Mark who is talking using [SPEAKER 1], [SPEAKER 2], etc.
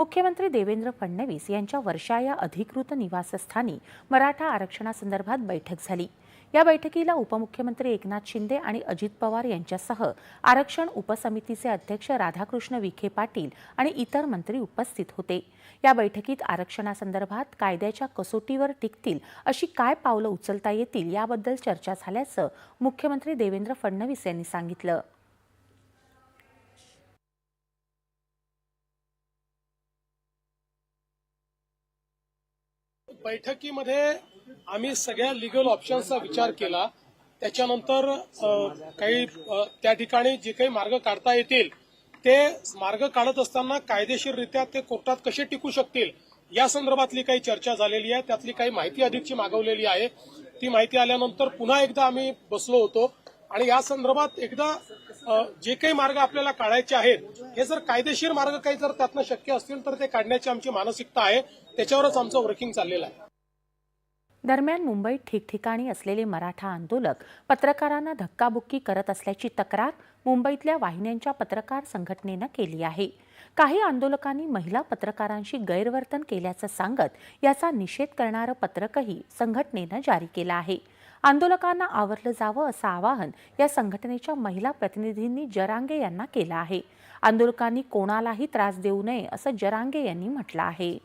[SPEAKER 1] मुख्यमंत्री देवेंद्र फडणवीस यांच्या वर्षा या अधिकृत निवासस्थानी मराठा आरक्षणासंदर्भात बैठक झाली. या बैठकीला उपमुख्यमंत्री एकनाथ शिंदे आणि अजित पवार यांच्यासह आरक्षण उपसमितीचे अध्यक्ष राधाकृष्ण विखे पाटील आणि इतर मंत्री उपस्थित होते. या बैठकीत आरक्षणासंदर्भात कायद्याच्या कसोटीवर टिकतील अशी काय पावलं उचलता येतील याबद्दल चर्चा झाल्याचं मुख्यमंत्री देवेंद्र फडणवीस यांनी सांगितलं.
[SPEAKER 2] बैठकीमध्ये आम्ही सगळ्या लिगल ऑप्शन्सचा विचार केला. त्याच्यानंतर काही त्या ठिकाणी जे काही मार्ग काढता येतील ते मार्ग काढत असताना कायदेशीररित्या ते कोर्टात कसे टिकू शकतील या संदर्भातली काही चर्चा झालेली आहे. त्यातली काही माहिती अधिकची मागवलेली आहे. ती माहिती आल्यानंतर पुन्हा एकदा आम्ही बसलो होतो. आणि या संदर्भात एकदा जे काही मार्ग आपल्याला काढायचे आहेत हे जर कायदेशीर मार्ग काही जर त्यातनं शक्य असतील तर ते काढण्याची आमची मानसिकता आहे. त्याच्यावरच आमचं वर्किंग चाललेलं आहे.
[SPEAKER 1] दरम्यान मुंबईत ठिकठिकाणी असलेले मराठा आंदोलक पत्रकारांना धक्काबुक्की करत असल्याची तक्रार मुंबईतल्या वाहिन्यांच्या पत्रकार संघटनेनं केली आहे. काही आंदोलकांनी महिला पत्रकारांशी गैरवर्तन केल्याचं सांगत याचा निषेध करणारं पत्रकही संघटनेनं जारी केलं आहे. आंदोलकांना आवरलं जावं असं आवाहन या संघटनेच्या महिला प्रतिनिधींनी जरांगे यांना केलं आहे. आंदोलकांनी कोणालाही त्रास देऊ नये असं जरांगे यांनी म्हटलं आहे.